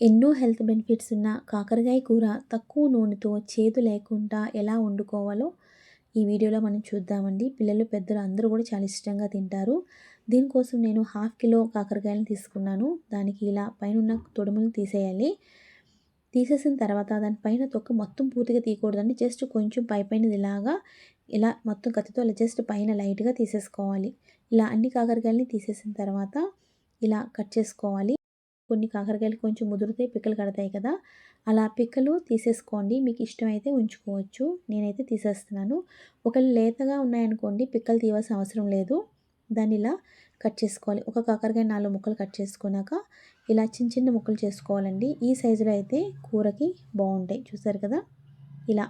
ఎన్నో health benefits ఉన్న కాకరకాయ కూర తక్కువ నూనెతో చేదు లేకుండా ఎలా వండుకోవాలో ఈ వీడియోలో మనం చూద్దామండి. పిల్లలు పెద్దలు అందరూ కూడా చాలా ఇష్టంగా తింటారు. దీనికోసం నేను హాఫ్ కిలో కాకరకాయలను తీసుకున్నాను. దానికి ఇలా పైన ఉన్న తీసేయాలి. తీసేసిన తర్వాత దానిపైన తొక్క మొత్తం పూర్తిగా తీయకూడదండి. జస్ట్ కొంచెం పై పైన ఇలాగా ఇలా మొత్తం కత్తితో జస్ట్ పైన లైట్గా తీసేసుకోవాలి. ఇలా అన్ని కాకరకాయలని తీసేసిన తర్వాత ఇలా కట్ చేసుకోవాలి. కొన్ని కాకరకాయలు కొంచెం ముదిరితే పిక్కలు కడతాయి కదా. అలా పిక్కలు తీసేసుకోండి. మీకు ఇష్టమైతే ఉంచుకోవచ్చు. నేనైతే తీసేస్తున్నాను. ఒక లేతగా ఉన్నాయనుకోండి పిక్కలు తీయవలసిన అవసరం లేదు. దాన్ని ఇలా కట్ చేసుకోవాలి. ఒక కాకరకాయ నాలుగు ముక్కలు కట్ చేసుకున్నాక ఇలా చిన్న చిన్న ముక్కలు చేసుకోవాలండి. ఈ సైజులో అయితే కూరకి బాగుంటాయి. చూసారు కదా? ఇలా.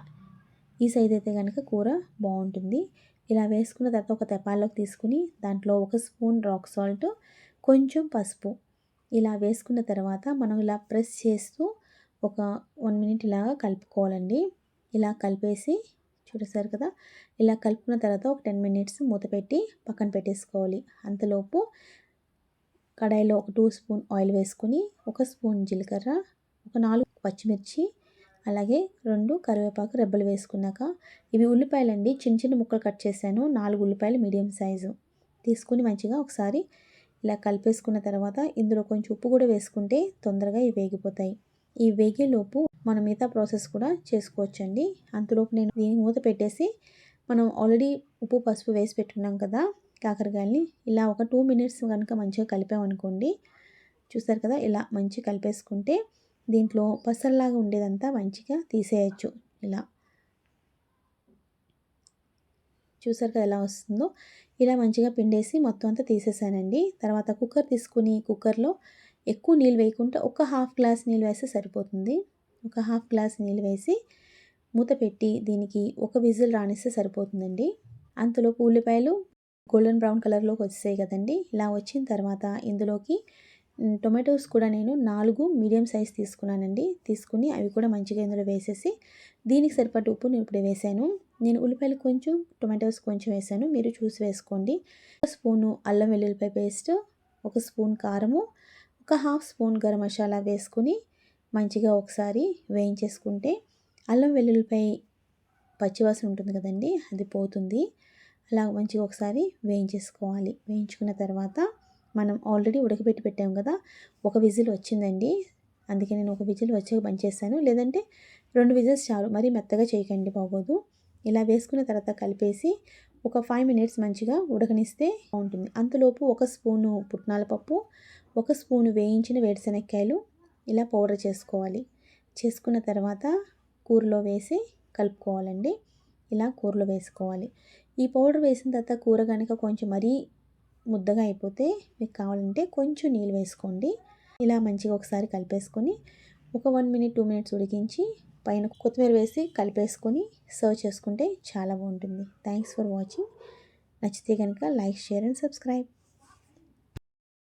ఈ సైజు అయితే కనుక కూర బాగుంటుంది. ఇలా వేసుకున్న తర్వాత ఒక తెపాల్లోకి తీసుకుని దాంట్లో ఒక స్పూన్ రాక్ సాల్ట్ కొంచెం పసుపు. ఇలా వేసుకున్న తర్వాత మనం ఇలా ప్రెస్ చేస్తూ ఒక వన్ మినిట్ ఇలాగా కలుపుకోవాలండి. ఇలా కలిపేసి చూడసారు కదా? ఇలా కలుపుకున్న తర్వాత ఒక టెన్ మినిట్స్ మూత పెట్టి పక్కన పెట్టేసుకోవాలి. అంతలోపు కడాయిలో ఒక టూ స్పూన్ ఆయిల్ వేసుకుని ఒక స్పూన్ జీలకర్ర ఒక నాలుగు పచ్చిమిర్చి అలాగే రెండు కరివేపాకు రెబ్బలు వేసుకున్నాక ఇవి ఉల్లిపాయలండి. చిన్న చిన్న ముక్కలు కట్ చేశాను. నాలుగు ఉల్లిపాయలు మీడియం సైజు. తీసుకుని మంచిగా ఒకసారి ఇలా కలిపేసుకున్న తర్వాత ఇందులో కొంచెం ఉప్పు కూడా వేసుకుంటే తొందరగా ఇవి వేగిపోతాయి. ఈ వేగేలోపు మనం మిగతా ప్రాసెస్ కూడా చేసుకోవచ్చండి. అంతలోపు నేను దీని మూత పెట్టేసి మనం ఆల్రెడీ ఉప్పు పసుపు వేసి పెట్టుకున్నాం కదా కాకరకాయల్ని ఇలా ఒక టూ మినిట్స్ కనుక మంచిగా కలిపామనుకోండి చూస్తారు కదా ఇలా మంచిగా కలిపేసుకుంటే దీంట్లో పసల్లాగా ఉండేదంతా మంచిగా తీసేయచ్చు. ఇలా చూసారు కదా ఎలా వస్తుందో? ఇలా మంచిగా పిండేసి మొత్తం అంతా తీసేసానండి. తర్వాత కుక్కర్ తీసుకుని కుక్కర్లో ఎక్కువ నీళ్ళు వేయకుండా ఒక హాఫ్ గ్లాస్ నీళ్ళు వేస్తే సరిపోతుంది. ఒక హాఫ్ గ్లాస్ నీళ్ళు వేసి మూత పెట్టి దీనికి ఒక విజిల్ రానిస్తే సరిపోతుందండి. అంతలోపు ఉల్లిపాయలు గోల్డెన్ బ్రౌన్ కలర్లోకి వచ్చేసాయి కదండి. ఇలా వచ్చిన తర్వాత ఇందులోకి టొమాటోస్ కూడా నేను నాలుగు మీడియం సైజ్ తీసుకున్నానండి. తీసుకుని అవి కూడా మంచిగా ఇందులో వేసేసి దీనికి సరిపడ్డ ఉప్పు నేను ఇప్పుడు వేసాను. నేను ఉల్లిపాయలు కొంచెం టొమాటోస్ కొంచెం వేసాను. మీరు చూసి వేసుకోండి. ఒక స్పూను అల్లం వెల్లుల్లిపాయ పేస్ట్ ఒక స్పూన్ కారము ఒక హాఫ్ స్పూన్ గరం మసాలా వేసుకుని మంచిగా ఒకసారి వేయించేసుకుంటే అల్లం వెల్లుల్లిపాయ పచ్చివాసన ఉంటుంది కదండి అది పోతుంది. అలా మంచిగా ఒకసారి వేయించేసుకోవాలి. వేయించుకున్న తర్వాత మనం ఆల్రెడీ ఉడకబెట్టి పెట్టాము కదా ఒక విజిల్ వచ్చిందండి. అందుకే నేను ఒక విజిల్ వచ్చాక బంద్ చేశాను. లేదంటే రెండు విజిల్స్ చాలు. మరీ మెత్తగా చేయకండి బాగోదు. ఇలా వేసుకున్న తర్వాత కలిపేసి ఒక ఫైవ్ మినిట్స్ మంచిగా ఉడకనిస్తే బాగుంటుంది. అంతలోపు ఒక స్పూను పుట్నాల పప్పు ఒక స్పూను వేయించిన వేరుశనక్కాయలు ఇలా పౌడర్ చేసుకోవాలి. చేసుకున్న తర్వాత కూరలో వేసి కలుపుకోవాలండి. ఇలా కూరలో వేసుకోవాలి. ఈ పౌడర్ వేసిన తర్వాత కూర కనుక కొంచెం మరీ ముద్దగా అయిపోతే మీకు కావాలంటే కొంచెం నీళ్ళు వేసుకోండి. ఇలా మంచిగా ఒకసారి కలిపేసుకొని ఒక వన్ మినిట్ టూ మినిట్స్ ఉడికించి పైన కొత్తిమీర వేసి కలిపేసుకొని సర్వ్ చేసుకుంటే చాలా బాగుంటుంది. థ్యాంక్స్ ఫర్ వాచింగ్ నచ్చితే కనుక లైక్ షేర్ అండ్ సబ్స్క్రైబ్.